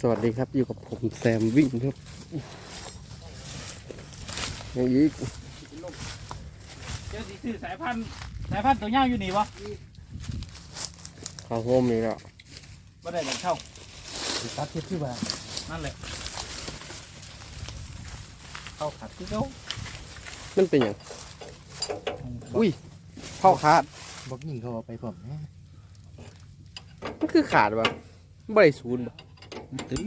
สวัสดีครับอยู่กับผมแซมวิ่งครับอย่างนี้เจ้าสีสื่อสายพันธุ์สายพันธุ์ตัวย่างอยู่นี่วะข้าวโฮมนี่แล้วบ่ได้แบบเข้าตัดเทียบที่ว่านั่นแหละเข้าขัดที่เขามันเป็นอย่างอุ้ยเข้าขาดบอกยิงเขาเอาไปผมแม่มันคือขาดปะ ไม่ได้ศูนย์ปะมันตึง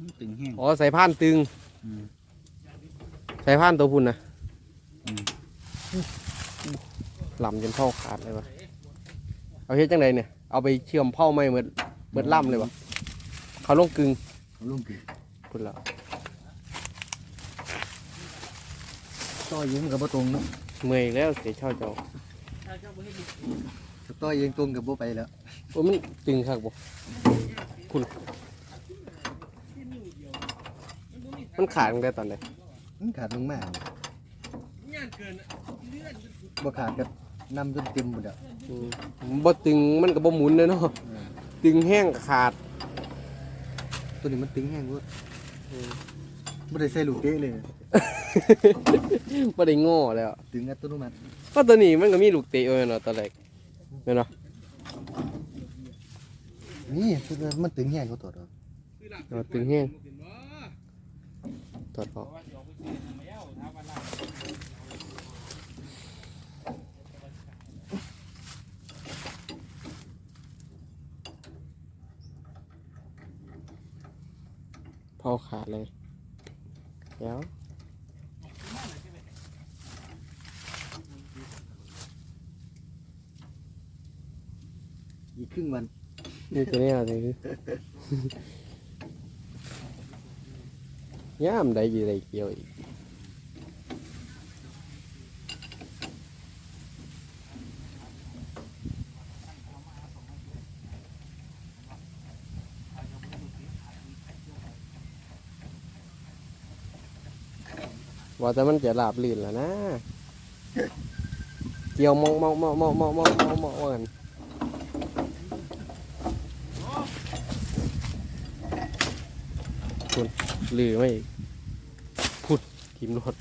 มันตึงแห้งอ๋อสายพานตึงอืมสายพานตัวพุ่นนะอืมลำจนเข้าขาดเลยวะเอาเฮ็ดจังไดเนี่ยเอาไปเชื่อมเผาไหมเหมือนเหมือนล่ำเลยวะเขาลงกึงเขาลุ่มกี่พุ่นแล้วต่อยิงกับบ่ตรงเนาะเมื่อยแล้วเสียเช่าเจ้าต่อยิงตรงกับบ่ไปแล้วโอ้ยมันตึงครับ บ่พุ่นมันขาดตั้งแต่ตอนไหนมันขาดลงมาบ่ขาดกับนำจนเต็มหมดอะอืมบ่ตึงมันก็บ่หมุนเลยเนาะตึงแห้งก็ขาด ตัวนี้มันตึงแห้งกูบ่ได้ใส่ลูกเตะเลยบ่ได้ง้อแล้ว ตึงอัตโนมัติก็ตัวนี้มันก็มีลูกเตะเอ้ยเนาะตอนแรกแม่นเนาะ นี่คือมันตึงแห้งเขาตัวดอกเออตึงแห้งตอดออกเผาขาดเลย เดี๋ยวอีกครึ่งวัน นี่ตัวนี้อะไรคือย่ามได้ยี่ได้เกี่ยวอีกว่าแต่มันจะหลาบลื่นแล้วนะ เกี่ยวมองมองมองมองมองมองมองมองกัน หรือไม่พุดทีมรถ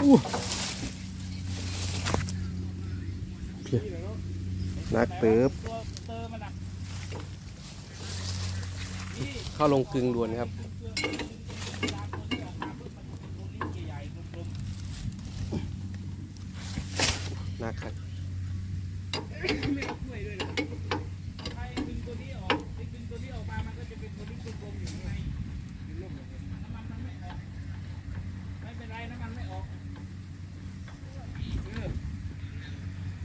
อู้เพียนักเติบ เข้าลงกึงด่วนครับนักครับ ๆใครดึงตัวนี้ออกดึงตัวนี้ออกมามันก็จะเป็นตัวนี้กลมๆอยู่ข้างในน้ำมันมันไม่ออกไม่เป็นไรน้ำมันไม่ออกเออ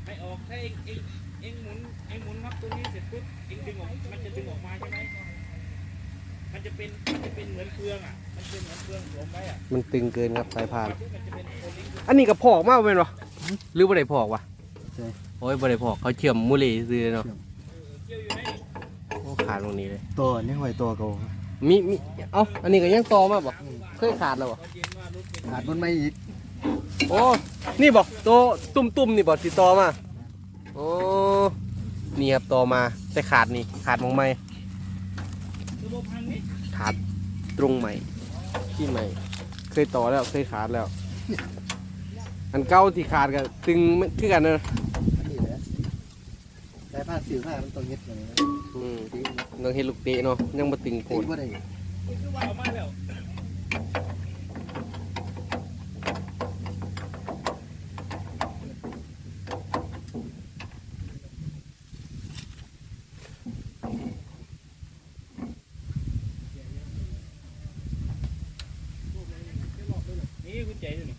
ไม่ออกถ้าเองเองเองหมุนเองหมุนน็อตตัวนี้เสร็จปุ๊บเองดึงออกมันจะดึงออกมาใช่ไหม มันจะเป็นมันจะเป็นเหมือนเฟืองอะ มันเป็นเหมือนเฟืองหลวมไว้อะมันตึงเกินครับสายพานมันจะเป็นโอลิงก์อันนี้กับพอกมากเป็นวะหรือบ่ได้พอกวะโอ้ยบ่ได้พอกเขาเชื่อมมุเลซื้อเนาะเกี่ยวอยู่ไหนนี่โอ้ขาดตรงนี้เลย ตัวนี่หอยตัวเก่ามีมีเอ้าอันนี้ก็ยังต่อมาบ่เคยขาดแล้วบ่ตอนเย็นว่ารถเป็นขาดบนไม้อีกโอ้ นี่บอกตัวตุ่มตุ่มๆ นี่บอกติดต่อมา โอ้ นี่ครับต่อมา แต่ขาดนี่ ขาดมองไม่ระบบพังนี่ ขาดตรงใหม่ที่ใหม่ เคยต่อแล้วเคยขาดแล้ว อันเก่าที่ขาดก็ตึงมันคือกันเนอะอันนี้แหละแต่ผ้าสิวผ้ามันต้องเฮ็ดอย่างนี้อืมตีนะน้องเห็นลูกเตะเนาะยังมาตึงโพตีดบ่ได้คุณคือว่าออกมาแล้ว นี่คุณใจดูนี่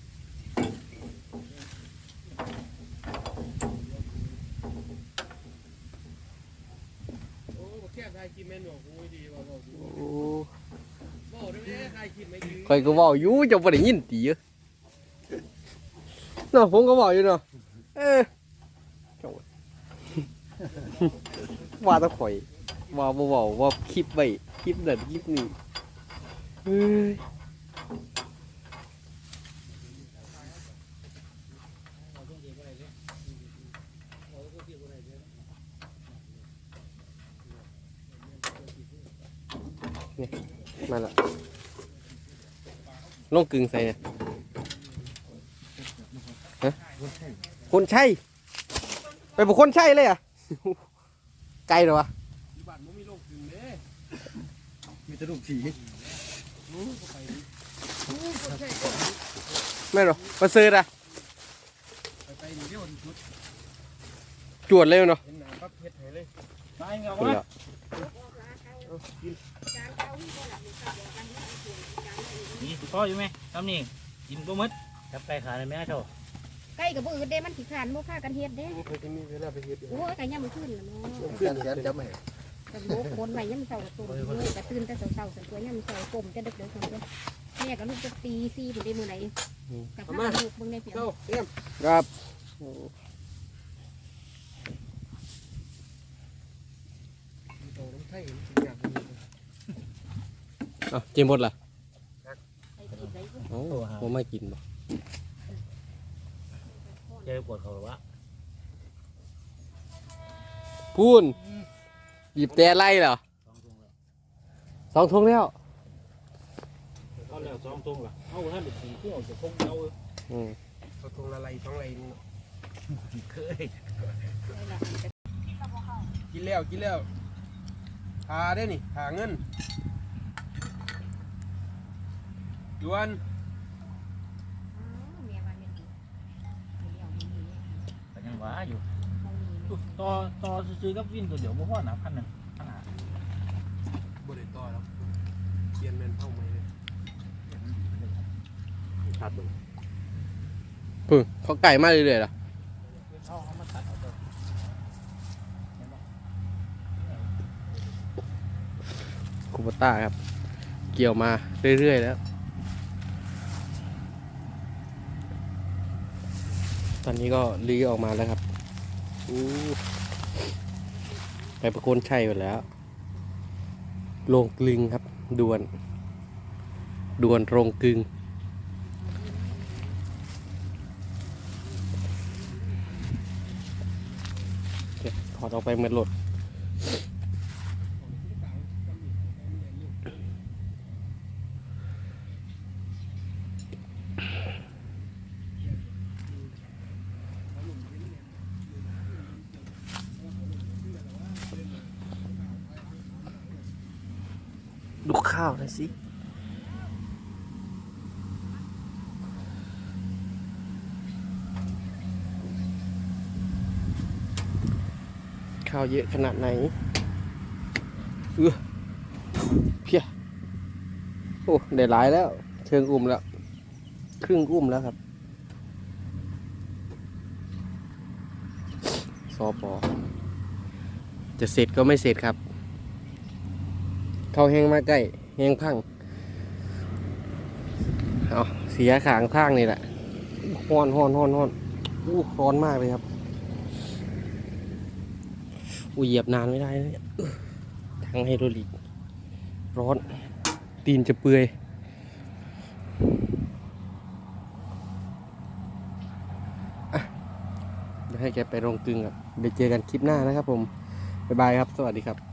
โอ้แค่ทายกินแม่นบอกกูดีว่าบอกกูโอ้บอกได้ไหมทายกินไม่ยื้อคอยก็เว่าอยู่จะบ่ได้ยินตีเอ้อเนาะผมก็บอกอยู่เนาะเออเจ้าว่าแตะข่อยว่าบ่เว้าว่าคลิปไว้คลิปนั่นคลิปนี้เฮ้ย นี่ยมาและลงกึ่งใส่เนี่ยฮะคนใช่ ไปบุคคลใช่เลยเหรอะ ไกลเหรอวะที่บ้านมันมีโรคถึงเด้มีแต่ลูกสีไม่หรอมาซื้ออะไปไปนี่เดียวที่สุดจวดเลยเนาะเห็นหน้าปั๊บเฮ็ดให้เลยตายเงาคนวะละ นี่พ่ออยู่ไหมทำนี่กินก็มดจับไก่ขาเลยแม่เจ้าไก่กับบ่อื่นเด้มันขี้ขานบ่พากันเฮ็ดเด้เคยจะมีเวลาไปเฮ็ดโอ้ยไก่ย่ำขึ้นล่ะเนาะเพื่อนแขนจับไหมแต่โบกคนไว้ย่ำเช้าก็ตุ่มเลยก็ตื่นแต่เช้าๆสันตัวย่ำเช้ากลมจะดึกๆซั่นตัวแม่ก็ลูกจะตีซี่บ่ได้มื้อไหนกับพาลูกเบิ่งในเพียงเข้าเตรียมครับต้องน้ำไทย มันสิยากเลยอะเจมบดล่ะไอ้ที่ไหนก็โอ้ผมไม่กินบ่เจอปวดเขาหรอวะพูนหยิบแต่ไล่เหรอสองทุ่งแล้วสองทงแล้วก็แล้วสองทุ่งละเอาท่านเด็กสี่ที่ออกจากทุ่งเอาอืมเขาทงละลายท้องไหลนี่เคยได้ละกินแล้วกินแล้วหาได้นี่หาเงินดวน แม่ว่าแม่นดีเดี๋ ยวนแต่ยังว้าอยู่เขามีต่อต่อซื้อกับวินตัวเดียวบ่พอนะพันหนึ่งพันห้าบ่ได้ต่อแล้วเปลี่ยนเป็นเท่าไหมเลยขาดตัวพึ่งเขาไก่มากเรื่อยๆล่ะเอาเขามาตัดเอาตัวคูปต้าครับ เกี่ยวมาเรื่อยๆแล้ว ตอนนี้ก็ลีออกมาแล้วครับอู้ไปประโคนชัยหมดแล้ว โรงกลึงครับด่วนด่วนโรงกลึงเก็บถอดออกไปเหมือนรถดู ดูข้าวหน่อยสิ ข้าวเยอะขนาดไหน เออเพียโอ้ได้หลายแล้ว เชิงอุ้มแล้ว ครึ่งอุ้มแล้วครับสอปอจะเสร็จก็ไม่เสร็จครับ เข้าแห้งมาใกล้แห้งพังเอาเสียขางทางนี่แหละฮ้อนฮ้อนฮ้อนฮ้อนอู้ร้อนมากเลยครับอู้เหยียบนานไม่ได้นะเนี่ยทางไฮโดรลิก ร้อน ตีนจะเปื่อยอเดี๋ยวให้แกไปโรงกลึงครับเดี๋ยวเจอกันคลิปหน้านะครับผม บ๊ายบายครับ สวัสดีครับ